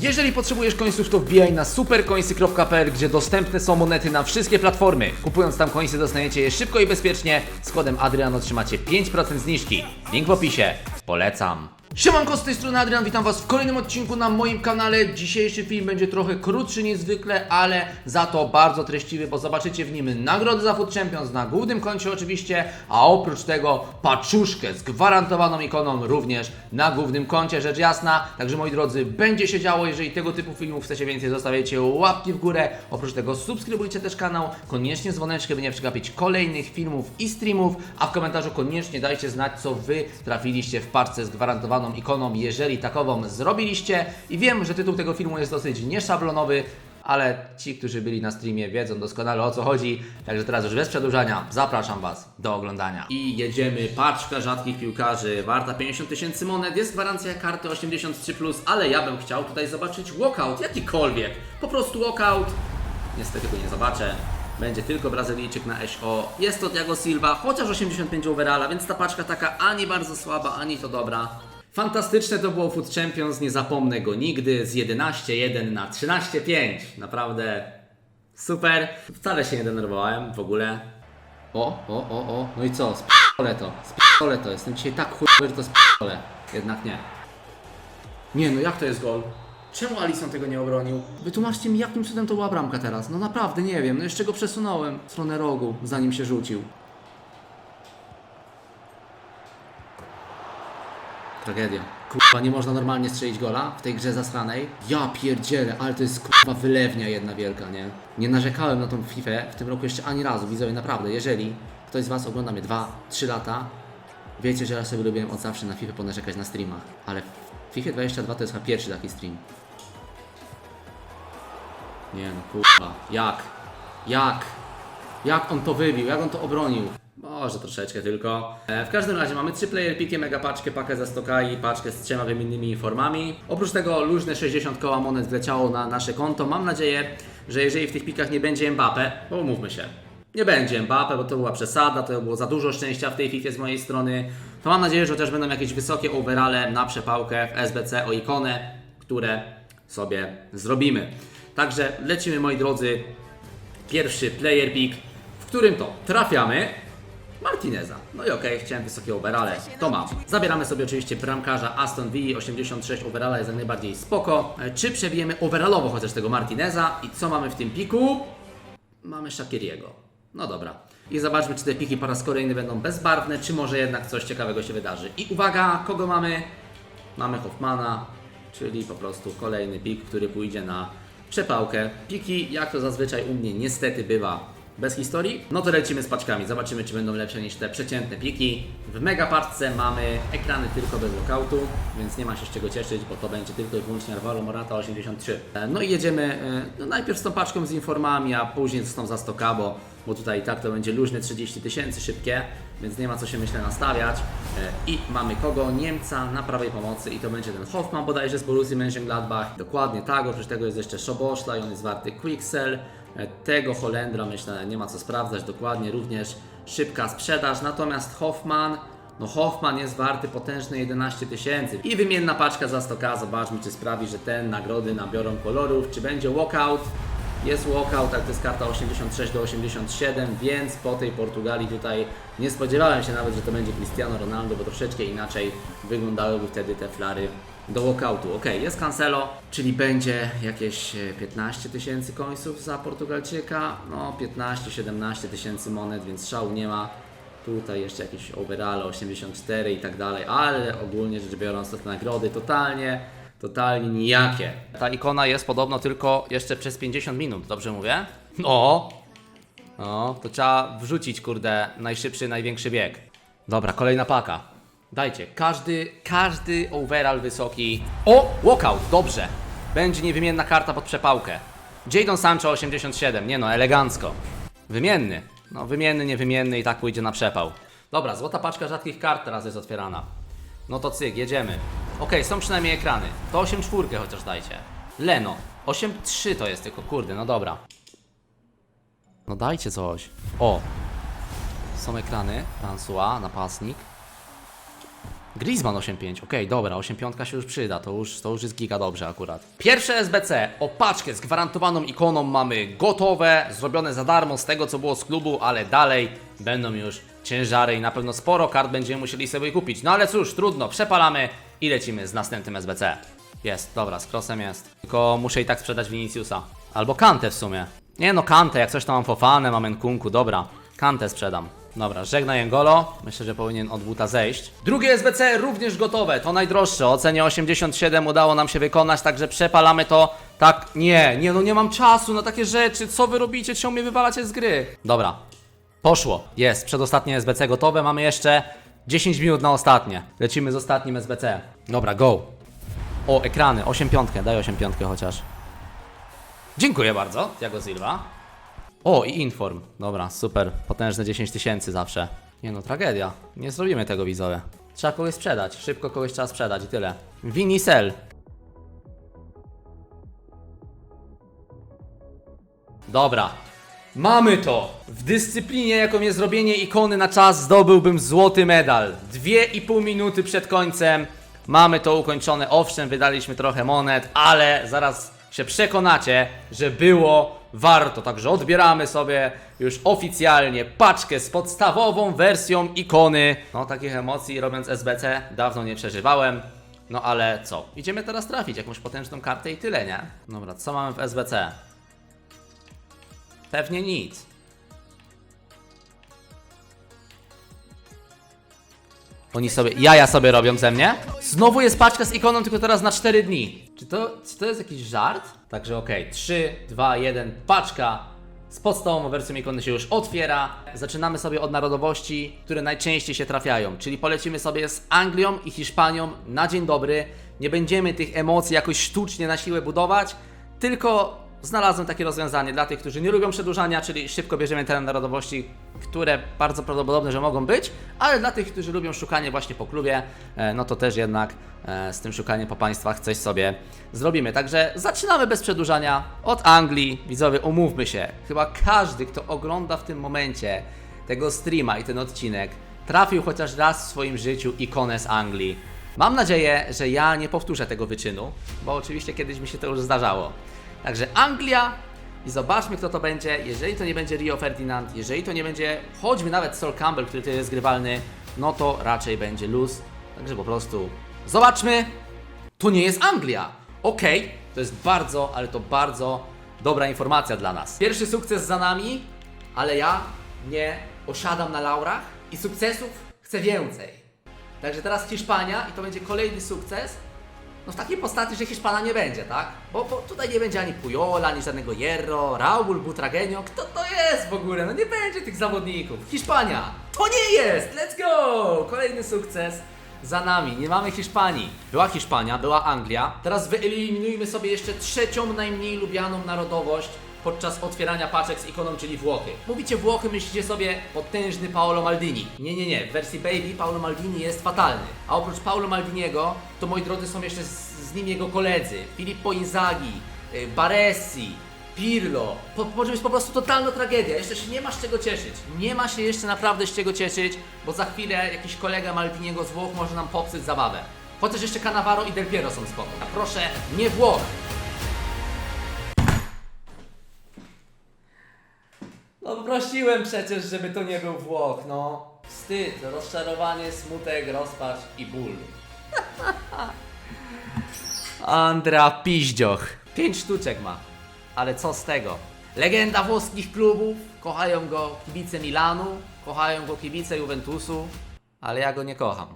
Jeżeli potrzebujesz końców, to wbijaj na supercoinsy.pl, gdzie dostępne są monety na wszystkie platformy. Kupując tam końsy dostaniecie je szybko i bezpiecznie. Z kodem Adrian otrzymacie 5% zniżki. Link w opisie. Polecam. Siemanko, z tej strony Adrian, witam Was w kolejnym odcinku na moim kanale. Dzisiejszy film będzie trochę krótszy niż zwykle, ale za to bardzo treściwy, bo zobaczycie w nim nagrody za Food Champions na głównym koncie oczywiście, a oprócz tego paczuszkę z gwarantowaną ikoną również na głównym koncie, rzecz jasna. Także moi drodzy, będzie się działo, jeżeli tego typu filmów chcecie więcej, zostawiajcie łapki w górę. Oprócz tego subskrybujcie też kanał, koniecznie dzwoneczkę, by nie przegapić kolejnych filmów i streamów, a w komentarzu koniecznie dajcie znać, co Wy trafiliście w parce z gwarantowaną ikoną, jeżeli takową zrobiliście. I wiem, że tytuł tego filmu jest dosyć nieszablonowy, ale ci, którzy byli na streamie wiedzą doskonale o co chodzi. Także teraz już bez przedłużania zapraszam Was do oglądania. I jedziemy. Paczka rzadkich piłkarzy warta 50 tysięcy monet. Jest gwarancja karty 83+, ale ja bym chciał tutaj zobaczyć walkout, jakikolwiek. Po prostu walkout. Niestety go nie zobaczę. Będzie tylko Brazylijczyk na SO. Jest to Thiago Silva, chociaż 85 overalla, więc ta paczka taka ani bardzo słaba, ani to dobra. Fantastyczne to było Food Champions, nie zapomnę go nigdy. Z 11-1 na 13-5. Naprawdę super. Wcale się nie denerwowałem w ogóle. O, o, o, o. No i co? Spole to. Spole to. Jestem dzisiaj tak chujowy, że to spole. Jednak nie. Nie, no jak to jest gol? Czemu Alisson tego nie obronił? Wytłumaczcie mi, jakim cudem to była bramka teraz. No naprawdę nie wiem. No jeszcze go przesunąłem w stronę rogu, zanim się rzucił. Tragedia. Kurwa, nie można normalnie strzelić gola w tej grze zasranej. Ja pierdzielę, ale to jest kurwa wylewnia jedna wielka, nie? Nie narzekałem na tą FIFA w tym roku jeszcze ani razu, widzowie, naprawdę. Jeżeli ktoś z Was ogląda mnie 2-3 lata, wiecie, że ja sobie lubiłem od zawsze na FIFA ponarzekać na streamach. Ale FIFA 22 to jest chyba pierwszy taki stream. Nie no, kurwa. Jak? Jak? Jak on to wybił? Jak on to obronił? Może troszeczkę tylko. E, w każdym razie mamy 3 player piki, mega paczkę, pakę za 100k i paczkę z trzema wymiennymi formami. Oprócz tego luźne 60 koła monet wleciało na nasze konto. Mam nadzieję, że jeżeli w tych pikach nie będzie Mbappe, bo umówmy się, nie będzie Mbappe, bo to była przesada, to było za dużo szczęścia w tej FIFA z mojej strony, to mam nadzieję, że chociaż będą jakieś wysokie overale na przepałkę w SBC o ikonę, które sobie zrobimy. Także lecimy moi drodzy pierwszy player pick, w którym to trafiamy Martineza. No i okej, chciałem wysokie overale, to mam. Zabieramy sobie oczywiście bramkarza Aston Villa, 86 overalla jest jak najbardziej spoko. E, Czy przebijemy overallowo chociaż tego Martineza i co mamy w tym piku? Mamy Shakiriego. No dobra. I zobaczmy, czy te piki po raz kolejny będą bezbarwne, czy może jednak coś ciekawego się wydarzy. I uwaga, kogo mamy? Mamy Hoffmana, czyli po prostu kolejny pik, który pójdzie na przepałkę. Piki, jak to zazwyczaj u mnie niestety bywa bez historii. No to lecimy z paczkami, zobaczymy czy będą lepsze niż te przeciętne piki. W mega paczce mamy ekrany tylko bez lockoutu, więc nie ma się z czego cieszyć, bo to będzie tylko i wyłącznie Alvaro Morata 83. E, No i jedziemy e, no najpierw z tą paczką z informami, a później z tą za 100k, bo, bo tutaj i tak to będzie luźne 30 tysięcy szybkie, więc nie ma co się myślę nastawiać. E, I mamy kogo? Niemca na prawej pomocy i to będzie ten Hoffman bodajże z Borussii Mönchengladbach. Dokładnie tak, oprócz tego jest jeszcze Szoboszla i on jest warty Quicksell. Tego Holendra myślę nie ma co sprawdzać dokładnie, również szybka sprzedaż. Natomiast Hoffman, no Hoffman jest warty potężne 11 tysięcy. I wymienna paczka za 100k, zobaczmy czy sprawi, że ten nagrody nabiorą kolorów, czy będzie walkout. Jest walkout, tak to jest karta 86 do 87, więc po tej Portugalii tutaj nie spodziewałem się nawet, że to będzie Cristiano Ronaldo, bo troszeczkę inaczej wyglądałyby wtedy te flary do walkoutu. Ok, jest Cancelo, czyli będzie jakieś e, 15 tysięcy końców za Portugalczyka, no 15-17 tysięcy monet, więc szału nie ma. Tutaj jeszcze jakieś overall 84 i tak dalej, ale ogólnie rzecz biorąc to te nagrody totalnie, totalnie nijakie. Ta ikona jest podobno tylko jeszcze przez 50 minut, dobrze mówię? No, no, to trzeba wrzucić, kurde, najszybszy, największy bieg. Dobra, kolejna paka. Dajcie, każdy, każdy overall wysoki. O, walkout, dobrze. Będzie niewymienna karta pod przepałkę. Jadon Sancho 87, nie no, elegancko. Wymienny. No, wymienny, niewymienny i tak pójdzie na przepał. Dobra, złota paczka rzadkich kart teraz jest otwierana. No to cyk, jedziemy. Okej, są przynajmniej ekrany. To 8.4 chociaż dajcie. Leno. 8.3 to jest tylko, kurde, no dobra. No dajcie coś. O. Są ekrany. François, napastnik. Griezmann 8.5, okej, dobra, 8.5 się już przyda, to już, to już jest giga dobrze akurat. Pierwsze SBC, opaczkę z gwarantowaną ikoną mamy gotowe, zrobione za darmo z tego co było z klubu, ale dalej będą już ciężary i na pewno sporo kart będziemy musieli sobie kupić. No ale cóż, trudno, przepalamy i lecimy z następnym SBC. Jest, dobra, z crossem jest. Tylko muszę i tak sprzedać Viniciusa. Albo Kantę w sumie. Nie no, Kantę, jak coś tam mam Fofanę, mam Nkunku, dobra. Kantę sprzedam. Dobra, żegnaj Engolo. Myślę, że powinien od buta zejść. Drugie SBC również gotowe, to najdroższe. O cenie 87 udało nam się wykonać, także przepalamy to. Tak, nie, nie no nie mam czasu na takie rzeczy. Co wy robicie? Czemu mnie wywalacie z gry? Dobra, Poszło. Jest, przedostatnie SBC gotowe. Mamy jeszcze 10 minut na ostatnie. Lecimy z ostatnim SBC. Dobra, go. O, ekrany. 8 piątkę. Daj 8 piątkę chociaż. Dziękuję bardzo, Tiago Silva. O, i Inform. Dobra, super. Potężne 10 tysięcy zawsze. Nie no, tragedia. Nie zrobimy tego widzowie. Trzeba kogoś sprzedać. Szybko kogoś trzeba sprzedać i tyle. Vinicel. Dobra. Mamy to! W dyscyplinie, jaką jest zrobienie ikony na czas, zdobyłbym złoty medal. Dwie i pół minuty przed końcem. Mamy to ukończone. Owszem, wydaliśmy trochę monet, ale zaraz się przekonacie, że było warto. Także odbieramy sobie już oficjalnie paczkę z podstawową wersją ikony. No, takich emocji robiąc SBC dawno nie przeżywałem. No ale co? Idziemy teraz trafić jakąś potężną kartę i tyle, nie? Dobra, co mamy w SBC? Pewnie nic. Oni sobie, jaja sobie robią ze mnie. Znowu jest paczka z ikoną, tylko teraz na 4 dni. Czy to, czy to jest jakiś żart? Także okej, 3, 2, 1, paczka z podstawową wersją ikony się już otwiera. Zaczynamy sobie od narodowości, które najczęściej się trafiają. Czyli polecimy sobie z Anglią i Hiszpanią na dzień dobry. Nie będziemy tych emocji jakoś sztucznie na siłę budować, tylko znalazłem takie rozwiązanie dla tych, którzy nie lubią przedłużania, czyli szybko bierzemy te narodowości, które bardzo prawdopodobne, że mogą być, ale dla tych, którzy lubią szukanie właśnie po klubie, e, no to też jednak e, z tym szukaniem po państwach coś sobie zrobimy. Także zaczynamy bez przedłużania od Anglii. Widzowie, umówmy się, chyba każdy, kto ogląda w tym momencie tego streama i ten odcinek, trafił chociaż raz w swoim życiu ikonę z Anglii. Mam nadzieję, że ja nie powtórzę tego wyczynu, bo oczywiście kiedyś mi się to już zdarzało. Także Anglia i zobaczmy kto to będzie. Jeżeli to nie będzie Rio Ferdinand, jeżeli to nie będzie choćby nawet Sol Campbell, który tutaj jest grywalny, no to raczej będzie luz. Także po prostu zobaczmy. To nie jest Anglia. Okej, to jest bardzo, ale to bardzo dobra informacja dla nas. Pierwszy sukces za nami, ale ja nie osiadam na laurach i sukcesów chcę więcej. Także teraz Hiszpania i to będzie kolejny sukces. No w takiej postaci, że Hiszpana nie będzie, tak? Bo, bo tutaj nie będzie ani Pujola, ani żadnego Hierro, Raul, Butragenio. Kto to jest w ogóle? No nie będzie tych zawodników. Hiszpania! To nie jest! Let's go! Kolejny sukces za nami. Nie mamy Hiszpanii. Była Hiszpania, była Anglia. Teraz wyeliminujmy sobie jeszcze trzecią najmniej lubianą narodowość podczas otwierania paczek z ikoną, czyli Włochy. Mówicie Włochy, myślicie sobie potężny Paolo Maldini. Nie, nie, nie. W wersji Baby Paolo Maldini jest fatalny. A oprócz Paolo Maldiniego, to moi drodzy są jeszcze z, z nim jego koledzy. Filippo Inzaghi, y, Baresi, Pirlo. Po, może być po prostu totalna tragedia. Jeszcze się nie ma z czego cieszyć. Nie ma się jeszcze naprawdę z czego cieszyć, bo za chwilę jakiś kolega Maldiniego z Włoch może nam popsuć zabawę. Chociaż jeszcze Cannavaro i Del Piero są spoko. A proszę, nie Włoch. No prosiłem przecież, żeby to nie był Włoch, no. Wstyd, rozczarowanie, smutek, rozpacz i ból. Andra Piździoch. Pięć sztuczek ma. Ale co z tego? Legenda włoskich klubów, kochają go kibice Milanu, kochają go kibice Juventusu, ale ja go nie kocham.